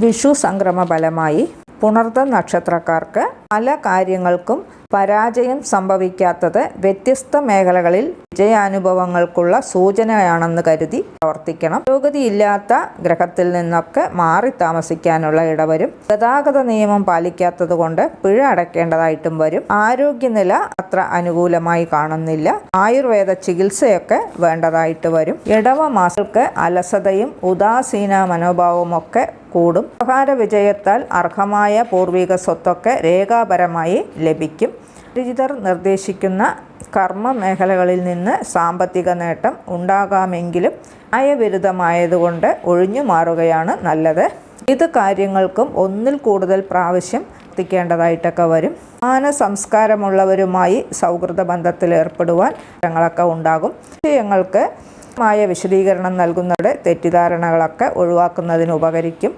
വിഷു സംക്രമ ഫലമായി പുണർത്ത നക്ഷത്രക്കാർക്ക് പല കാര്യങ്ങൾക്കും പരാജയം സംഭവിക്കാത്തത് വ്യത്യസ്ത മേഖലകളിൽ വിജയാനുഭവങ്ങൾക്കുള്ള സൂചനയാണെന്ന് കരുതി പ്രവർത്തിക്കണം. പുരോഗതിയില്ലാത്ത ഗ്രഹത്തിൽ നിന്നൊക്കെ മാറി താമസിക്കാനുള്ള ഇടവരും. ഗതാഗത നിയമം പാലിക്കാത്തത് കൊണ്ട് പിഴ അടയ്ക്കേണ്ടതായിട്ടും വരും. ആരോഗ്യനില അത്ര അനുകൂലമായി കാണുന്നില്ല. ആയുർവേദ ചികിത്സയൊക്കെ വേണ്ടതായിട്ട് വരും. ഇടവ മാസങ്ങൾക്ക് അലസതയും ഉദാസീന മനോഭാവവും ഒക്കെ കൂടും. വ്യവഹാര വിജയത്താൽ അർഹമായ പൂർവിക സ്വത്തൊക്കെ രേഖാപരമായി ലഭിക്കും. പരിചിതർ നിർദ്ദേശിക്കുന്ന കർമ്മ മേഖലകളിൽ നിന്ന് സാമ്പത്തിക നേട്ടം ഉണ്ടാകാമെങ്കിലും നയവിരുദ്ധമായതുകൊണ്ട് ഒഴിഞ്ഞു മാറുകയാണ് നല്ലത്. ഇത് കാര്യങ്ങൾക്കും ഒന്നിൽ കൂടുതൽ പ്രാവശ്യം എത്തിക്കേണ്ടതായിട്ടൊക്കെ വരും. മാന സംസ്കാരമുള്ളവരുമായി സൗഹൃദ ബന്ധത്തിൽ ഏർപ്പെടുവാൻ ഞങ്ങളൊക്കെ ഉണ്ടാകും. വിഷയങ്ങൾക്ക് മായ വിശദീകരണം നൽകുന്നവരുടെ തെറ്റിദ്ധാരണകളൊക്കെ ഒഴിവാക്കുന്നതിന് ഉപകരിക്കും